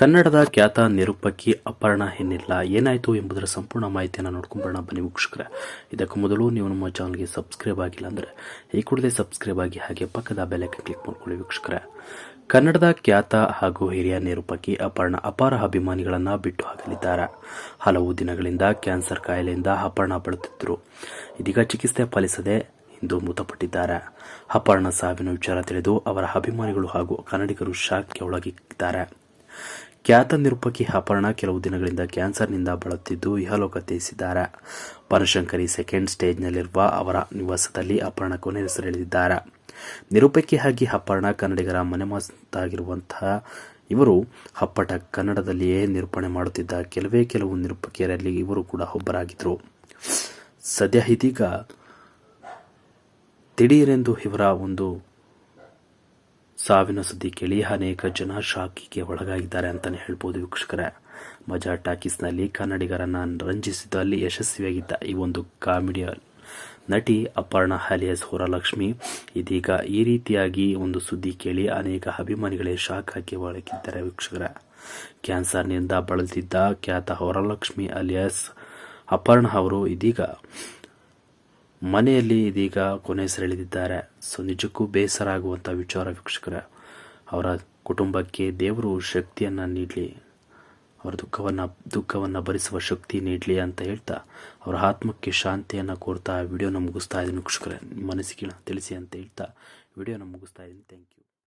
ಕನ್ನಡದ ಖ್ಯಾತ ನಿರೂಪಕಿ ಅಪರ್ಣ ಏನಿಲ್ಲ ಏನಾಯಿತು ಎಂಬುದರ ಸಂಪೂರ್ಣ ಮಾಹಿತಿಯನ್ನು ನೋಡ್ಕೊಂಬರೋಣ ಬನ್ನಿ ವೀಕ್ಷಕರೇ. ಇದಕ್ಕೂ ಮೊದಲು ನೀವು ನಮ್ಮ ಚಾನಲ್ಗೆ ಸಬ್ಸ್ಕ್ರೈಬ್ ಆಗಿಲ್ಲ ಅಂದರೆ ಈ ಕೂಡಲೇ ಸಬ್ಸ್ಕ್ರೈಬ್ ಆಗಿ ಹಾಗೆ ಪಕ್ಕದ ಬೆಲೆಗೆ ಕ್ಲಿಕ್ ಮಾಡ್ಕೊಳ್ಳಿ ವೀಕ್ಷಕರೇ. ಕನ್ನಡದ ಖ್ಯಾತ ಹಾಗೂ ಹಿರಿಯ ನಿರೂಪಕಿ ಅಪರ್ಣ ಅಪಾರ ಅಭಿಮಾನಿಗಳನ್ನು ಬಿಟ್ಟು ಹಾಕಲಿದ್ದಾರೆ. ಹಲವು ದಿನಗಳಿಂದ ಕ್ಯಾನ್ಸರ್ ಕಾಯಿಲೆಯಿಂದ ಅಪರ್ಣ ಬಳುತ್ತಿದ್ದರು ಇದೀಗ ಚಿಕಿತ್ಸೆ ಪಾಲಿಸದೆ ಇಂದು ಮೃತಪಟ್ಟಿದ್ದಾರೆ. ಅಪರ್ಣ ಸಾವಿನ ವಿಚಾರ ತಿಳಿದು ಅವರ ಅಭಿಮಾನಿಗಳು ಹಾಗೂ ಕನ್ನಡಿಗರು ಶಾಕ್ಗೆ ಒಳಗಿದ್ದಾರೆ. ಖ್ಯಾತ ನಿರೂಪಕಿ ಅಪರ್ಣ ಕೆಲವು ದಿನಗಳಿಂದ ಕ್ಯಾನ್ಸರ್ನಿಂದ ಬಳಲುತ್ತಿದ್ದು, ಇಹಲೋಕ ತ್ಯಜಿಸಿದ್ದಾರೆ ಬನಶಂಕರಿ ಸೆಕೆಂಡ್ ಸ್ಟೇಜ್ನಲ್ಲಿರುವ ಅವರ ನಿವಾಸದಲ್ಲಿ ಅಪರ್ಣ ಕೊನೆಯುಸಿರೆಳೆದಿದ್ದಾರೆ ನಿರೂಪಕಿಯಾಗಿ ಅಪರ್ಣ ಕನ್ನಡಿಗರ ಮನೆಮಾತಾಗಿರುವಂತಹ ಇವರು ಅಪ್ಪಟ ಕನ್ನಡದಲ್ಲಿಯೇ ನಿರೂಪಣೆ ಮಾಡುತ್ತಿದ್ದ ಕೆಲವೇ ಕೆಲವು ನಿರೂಪಕಿಯರಲ್ಲಿ ಇವರು ಕೂಡ ಒಬ್ಬರಾಗಿದ್ದರು. ಸದ್ಯ ಇದೀಗ ದಿಢೀರೆಂದು ಇವರ ಒಂದು ಸಾವಿನ ಸುದ್ದಿ ಕೇಳಿ ಅನೇಕ ಜನ ಶಾಕಿಗೆ ಒಳಗಾಗಿದ್ದಾರೆ ಅಂತಲೇ ಹೇಳ್ಬೋದು ವೀಕ್ಷಕರೇ. ಮಜಾ ಟಾಕೀಸ್ನಲ್ಲಿ ಕನ್ನಡಿಗರನ್ನ ರಂಜಿಸಿದಲ್ಲಿ ಯಶಸ್ವಿಯಾಗಿದ್ದ ಈ ಒಂದು ಕಾಮಿಡಿಯ ನಟಿ ಅಪರ್ಣ ಹಲಿಯಸ್ ಹೊರಲಕ್ಷ್ಮಿ ಇದೀಗ ಈ ರೀತಿಯಾಗಿ ಒಂದು ಸುದ್ದಿ ಕೇಳಿ ಅನೇಕ ಅಭಿಮಾನಿಗಳೇ ಆಗಿ ಒಳಗಿದ್ದಾರೆ ವೀಕ್ಷಕರೇ. ಕ್ಯಾನ್ಸರ್ನಿಂದ ಬಳಲುತ್ತಿದ್ದ ಖ್ಯಾತ ಹೊರಲಕ್ಷ್ಮಿ ಅಲಿಯಾಸ್ ಅಪರ್ಣ ಅವರು ಇದೀಗ ಮನೆಯಲ್ಲಿ ಇದೀಗ ಕೊನೆಸೆಳೆದಿದ್ದಾರೆ ಸೊ, ನಿಜಕ್ಕೂ ಬೇಸರ ಆಗುವಂಥ ವಿಚಾರ ವೀಕ್ಷಕರೇ. ಅವರ ಕುಟುಂಬಕ್ಕೆ ದೇವರು ಶಕ್ತಿಯನ್ನು ನೀಡಲಿ. ಅವರ ದುಃಖವನ್ನು ದುಃಖವನ್ನು ಭರಿಸುವ ಶಕ್ತಿ ನೀಡಲಿ ಅಂತ ಹೇಳ್ತಾ ಅವರ ಆತ್ಮಕ್ಕೆ ಶಾಂತಿಯನ್ನು ಕೋರ್ತಾ ವಿಡಿಯೋನ ಮುಗಿಸ್ತಾ ಇದ್ದೀನಿ ವೀಕ್ಷಕರೇ. ಮನಸ್ಸಿಗೆ ತಿಳಿಸಿ ಅಂತ ಹೇಳ್ತಾ ವಿಡಿಯೋನ ಮುಗಿಸ್ತಾ ಇದ್ದೀನಿ. Thank you